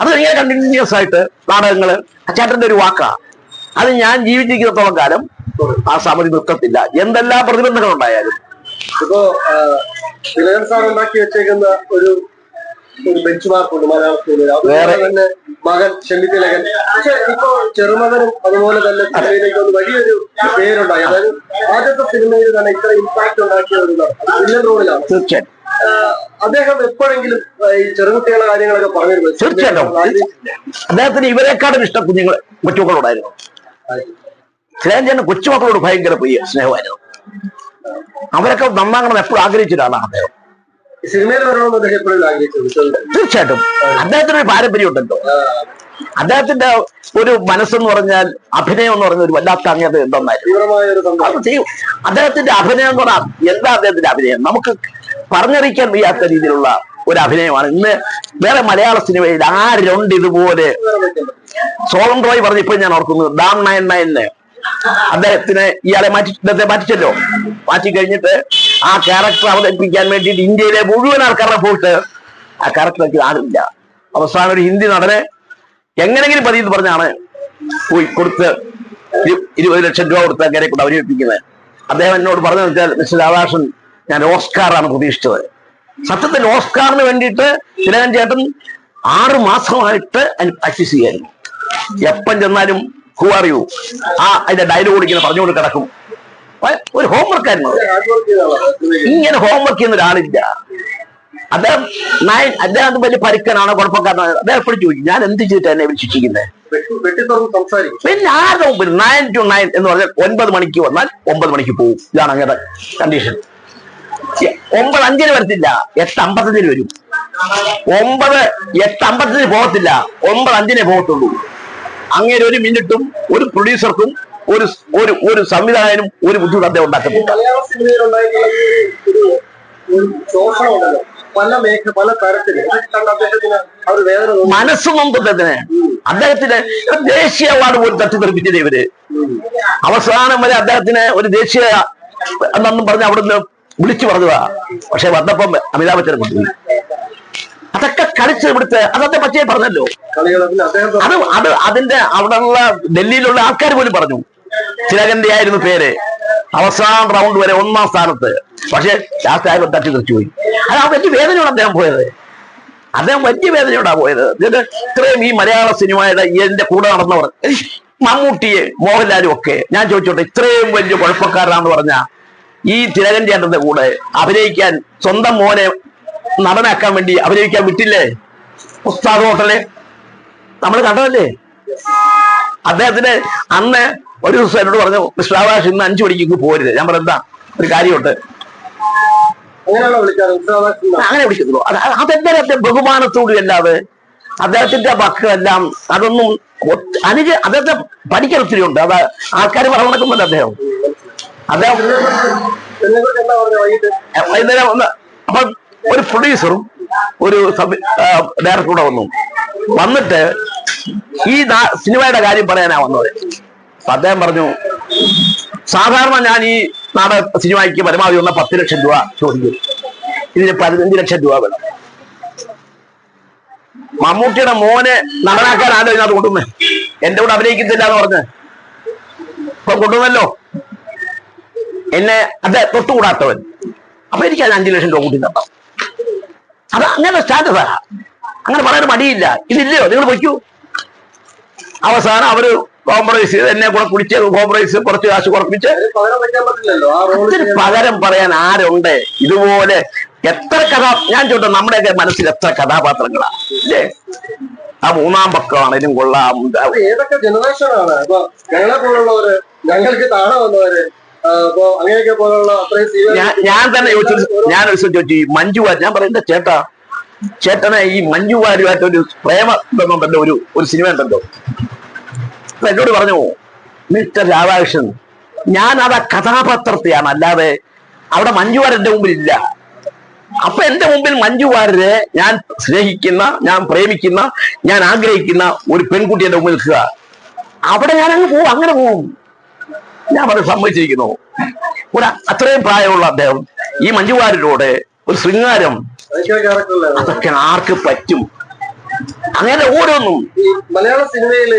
അത് ഇങ്ങനെ കണ്ടിന്യൂസ് ആയിട്ട് നാടകങ്ങൾ അച്ചാട്ടന്റെ ഒരു വാക്കാ. അത് ഞാൻ ജീവിച്ചിരിക്കുന്നിടത്തോളം കാലം ആ സമിതി നിർത്തത്തില്ല എന്തെല്ലാം പ്രതിബന്ധങ്ങൾ ഉണ്ടായാലും. ഇപ്പോ തിലകൻ സാർ ഉണ്ടാക്കി വെച്ചേക്കുന്ന ഒരു ഒരു ബെഞ്ച് മാർക്ക് ഉണ്ട് മലയാള സിനിമയിൽ അതുപോലെ തന്നെ മകൻ ഷെല്ലി തിലകൻ. പക്ഷെ ഇപ്പോ ചെറുമകനും അതുപോലെ തന്നെ സിനിമയിലേക്ക് ഒന്ന് വലിയൊരു പേരുണ്ടായി. അതായത് ആദ്യത്തെ സിനിമയിൽ തന്നെ ഇത്ര ഇമ്പാക്ട് ഉണ്ടാക്കിയ ഒരു. വില്ലൻ റോളിലാണ് തീർച്ചയായും ആ, അദ്ദേഹം എപ്പോഴെങ്കിലും ഈ ചെറുകുട്ടികളുടെ കാര്യങ്ങളൊക്കെ പറഞ്ഞിരുന്നു. തീർച്ചയായിട്ടും. അദ്ദേഹത്തിന് ഇവരെക്കാളും ഇഷ്ടം കുഞ്ഞുങ്ങൾ കൊച്ചുമക്കളോടായിരുന്നു. ശ്രീരഞ്ജന് കൊച്ചുമക്കളോട് ഭയങ്കര പ്രിയ സ്നേഹമായിരുന്നു. അവരൊക്കെ നന്നാകണം എപ്പോഴും ആഗ്രഹിച്ച ഒരാളാണ് അദ്ദേഹം സിനിമയിൽ വരണമെന്ന് അദ്ദേഹം എപ്പോഴും ആഗ്രഹിച്ചത് തീർച്ചയായിട്ടും. അദ്ദേഹത്തിന് ഒരു പാരമ്പര്യം ഉണ്ടല്ലോ. അദ്ദേഹത്തിന്റെ ഒരു മനസ്സെന്ന് പറഞ്ഞാൽ അഭിനയം എന്ന് പറഞ്ഞ ഒരു വല്ലാത്ത അങ്ങേത് എന്തെന്നായിരുന്നു അദ്ദേഹത്തിന്റെ അഭിനയം എന്ന് പറഞ്ഞാൽ എന്താ അദ്ദേഹത്തിന്റെ അഭിനയം? നമുക്ക് പറഞ്ഞറിയിക്കാൻ വയ്യാത്ത രീതിയിലുള്ള ഒരു അഭിനയമാണ്. ഇന്ന് വേറെ മലയാള സിനിമയിൽ ആരുണ്ട് ഇതുപോലെ? സോളം റോയ് പറഞ്ഞ ഇപ്പോഴും ഞാൻ ഓർക്കുന്നു. ഡാം നയൻ നയന് അദ്ദേഹത്തിന് ഇയാളെ മാറ്റി ഇദ്ദേഹത്തെ മാറ്റിച്ചല്ലോ. മാറ്റി കഴിഞ്ഞിട്ട് ആ ക്യാരക്ടർ അവതരിപ്പിക്കാൻ വേണ്ടിയിട്ട് ഇന്ത്യയിലെ മുഴുവൻ ആൾക്കാരുടെ പോയിട്ട് ആ ക്യാരക്ടർക്ക് ആളില്ല അവസാനം ഒരു ഹിന്ദി നടനെ എങ്ങനെങ്കിലും പതി എന്ന് പറഞ്ഞാണ് പോയി കൊടുത്ത് ഇരു- ഇരുപത് ലക്ഷം രൂപ കൊടുത്ത് അങ്ങനെ കൊണ്ട് അവതരിപ്പിക്കുന്നത്. അദ്ദേഹം എന്നോട് പറഞ്ഞു വെച്ചാൽ മിസ്റ്റർ രാധാകൃഷ്ണൻ ഞാൻ ഓസ്കാറാണ് പ്രതീക്ഷിച്ചത്. സത്യത്തിൽ ഓസ്കാറിന് വേണ്ടിയിട്ട് തിലകൻ ചേട്ടൻ ആറു മാസമായിട്ട് പ്രാക്ടീസ് ചെയ്യായിരുന്നു. എപ്പം ചെന്നാലും ഹു ആർ യു ആ അതിന്റെ ഡയലോഗ് ഇങ്ങനെ പറഞ്ഞുകൊണ്ട് കിടക്കും. ഒരു ഹോംവർക്ക് ആയിരുന്നു ഇങ്ങനെ ഹോംവർക്ക് ചെയ്യുന്ന ഒരാളില്ല. അദ്ദേഹം നയൻ അദ്ദേഹം വലിയ പരുക്കനാണോ കുഴപ്പക്കാരനാണ്. അദ്ദേഹം എപ്പോഴും ചോദിക്കും ഞാൻ എന്ത് ചെയ്തിട്ട് എന്നെ ശിക്ഷിക്കുന്നത് പിന്നെ ആരുടെ മുമ്പിൽ നയൻ ടു നയൻ എന്ന് പറഞ്ഞാൽ ഒൻപത് മണിക്ക് വന്നാൽ ഒമ്പത് മണിക്ക് പോകും ഇതാണ് അങ്ങനെ കണ്ടീഷൻ ഒമ്പത് അഞ്ചിന് വരത്തില്ല എട്ട് അമ്പത്തഞ്ചിന് വരും. ഒമ്പത് എട്ട് അമ്പത്തഞ്ചിന് പോകത്തില്ല ഒമ്പത് അഞ്ചിനെ പോകത്തുള്ളൂ. അങ്ങനെ ഒരു മിനിറ്റും ഒരു പ്രൊഡ്യൂസർക്കും ഒരു ഒരു ഒരു സംവിധായകനും ഒരു ബുദ്ധിമുട്ട് അദ്ദേഹം ശോഷണമുണ്ടല്ലോ. പല തരത്തിൽ. തോന്നി മനസ്സ് നൊന്ത് അദ്ദേഹത്തിന്. അദ്ദേഹത്തിന് ദേശീയ അവാർഡ് പോലും തട്ടിത്തെറിപ്പിച്ചത് ഇവർ. അവസാനം വരെ അദ്ദേഹത്തിന് ഒരു ദേശീയ എന്നും പറഞ്ഞ് അവിടുന്ന് വിളിച്ചു പറഞ്ഞതാ. പക്ഷെ വന്നപ്പം അമിതാഭ് ബച്ചനെ കൊണ്ടുപോയി അതൊക്കെ കളിച്ച് ഇവിടുത്തെ അതത്തെ പച്ചയെ പറഞ്ഞല്ലോ. അത് അത് അതിന്റെ അവിടെയുള്ള ഡൽഹിയിലുള്ള ആൾക്കാർ പോലും പറഞ്ഞു. ചിലകന്റെ ആയിരുന്നു പേര്. അവസാന റൗണ്ട് വരെ ഒന്നാം സ്ഥാനത്ത്. പക്ഷെ ലാസ്റ്റ് ആയപ്പോൾ തട്ടി തെറിച്ചു പോയി. അത് ആ വലിയ വേദനയോടെ അദ്ദേഹം പോയത്. അദ്ദേഹം വലിയ വേദനയോടാ പോയത്. എന്നിട്ട് ഇത്രയും ഈ മലയാള സിനിമയുടെ എന്റെ കൂടെ നടന്നവർ മമ്മൂട്ടിയെ മോഹൻലാലും ഒക്കെ. ഞാൻ ചോദിച്ചോട്ടെ ഇത്രയും വലിയ കുഴപ്പക്കാരനാന്ന് പറഞ്ഞ ഈ തിലകൻ ചേട്ടന്റെ കൂടെ അഭിനയിക്കാൻ സ്വന്തം മോനെ നടനാക്കാൻ വേണ്ടി അഭിനയിക്കാൻ വിട്ടില്ലേ? ഉസ്താദ് ഹോട്ടലെ നമ്മൾ കണ്ടതല്ലേ? അദ്ദേഹത്തിന് അന്ന് ഒരു ദിവസം എന്നോട് പറഞ്ഞു മിസ്റ്റർ ഇന്ന് അഞ്ചു മണിക്ക് ഇങ്ങ് പോരുത്. ഞാൻ പറഞ്ഞു ഒരു കാര്യമുണ്ട്. അങ്ങനെ വിളിക്കുന്നു അത് അതെന്തായാലും അദ്ദേഹം ബഹുമാനത്തോടും അല്ലാതെ അദ്ദേഹത്തിന്റെ വാക്കുകളെല്ലാം അതൊന്നും അനുജ് അനുജ അദ്ദേഹത്തെ പഠിക്കാൻ ഒത്തിരി ഉണ്ട്. അത് ആൾക്കാർ പറഞ്ഞു നടക്കുമ്പോൾ അദ്ദേഹം. വൈകുന്നേരം വന്ന് അപ്പൊ ഒരു പ്രൊഡ്യൂസറും ഒരു ഡയറക്ടർ കൂടെ വന്നു. വന്നിട്ട് ഈ സിനിമയുടെ കാര്യം പറയാനാ വന്നത്. അദ്ദേഹം പറഞ്ഞു സാധാരണ ഞാൻ ഈ നാടക സിനിമയ്ക്ക് പരമാവധി വന്ന പത്ത് ലക്ഷം രൂപ ചോദിക്കും. ഇതിന് പതിനഞ്ച് ലക്ഷം രൂപ വേണം. മമ്മൂട്ടിയുടെ മോനെ നടനാക്കാനാണ് ഇതിനകത്ത് കൊണ്ടുവന്നത് എന്റെ കൂടെ അഭിനയിക്കുന്നില്ല എന്ന് പറഞ്ഞ്. ഇപ്പൊ കൊണ്ടുവന്നല്ലോ. എന്നെ അത് തൊട്ടുകൂടാത്തവൻ. അപ്പൊ എനിക്ക് അത് അഞ്ചു ലക്ഷം രൂപ കൂട്ടി നടത്താം അത് അങ്ങനെ സ്റ്റാറ്റസാ അങ്ങനെ പറയാൻ മടിയില്ല. ഇതില്ലയോ? നിങ്ങൾ വയ്ക്കൂ അവസാനം അവർ കോംപ്രമൈസ് ചെയ്ത് എന്നെ കൂടെ കുടിച്ച് കോംപ്രമൈസ് കുറച്ച് കാശ് കുറപ്പിച്ച് അതിന് പകരം പറയാൻ ആരുണ്ട്? ഇതുപോലെ എത്ര കഥാ ഞാൻ ചോദിച്ചു നമ്മുടെയൊക്കെ മനസ്സിൽ എത്ര കഥാപാത്രങ്ങളാ? ഇല്ലേ? ആ മൂന്നാം പക്കമാണെങ്കിലും കൊള്ളാം. ഏതൊക്കെ ജനറേഷനാണ് ഞങ്ങളെ പോലുള്ളവര് ഞങ്ങൾക്ക് താഴെ വന്നവര് അങ്ങനെയൊക്കെ പോലുള്ള ഞാൻ ഞാൻ തന്നെ ചോദിച്ചു ഞാൻ ഒരു ചോദിച്ചു. ഈ മഞ്ജു വാര്യർ ഞാൻ പറയുന്നത് ചേട്ടാ? ചേട്ടനെ ഈ മഞ്ജു വാര്യമായിട്ട് ഒരു പ്രേമ ബന്ധമുണ്ടല്ലോ ഒരു ഒരു സിനിമ ഉണ്ടല്ലോ. എന്നോട് പറഞ്ഞു മിസ്റ്റർ രാധാകൃഷ്ണൻ ഞാൻ അത് ആ കഥാപാത്രത്തെയാണ്. അല്ലാതെ അവിടെ മഞ്ജു വാര്യർ എന്റെ മുമ്പിൽ ഇല്ല അപ്പൊ എന്റെ മുമ്പിൽ മഞ്ജു വാര്യരെ ഞാൻ സ്നേഹിക്കുന്ന ഞാൻ പ്രേമിക്കുന്ന ഞാൻ ആഗ്രഹിക്കുന്ന ഒരു പെൺകുട്ടി എന്റെ മുമ്പിൽ നിൽക്കുക. അവിടെ ഞാൻ അങ്ങ് പോവും അങ്ങനെ പോവും. ഞാൻ അത് സമ്മതിച്ചിരിക്കുന്നു. ഒരു അത്രയും പ്രായമുള്ള അദ്ദേഹം ഈ മഞ്ജുവാരിലൂടെ ഒരു ശൃംഗാരം അതൊക്കെ ആർക്ക് പറ്റും? അങ്ങനെ ഓരോന്നും. മലയാള സിനിമയിൽ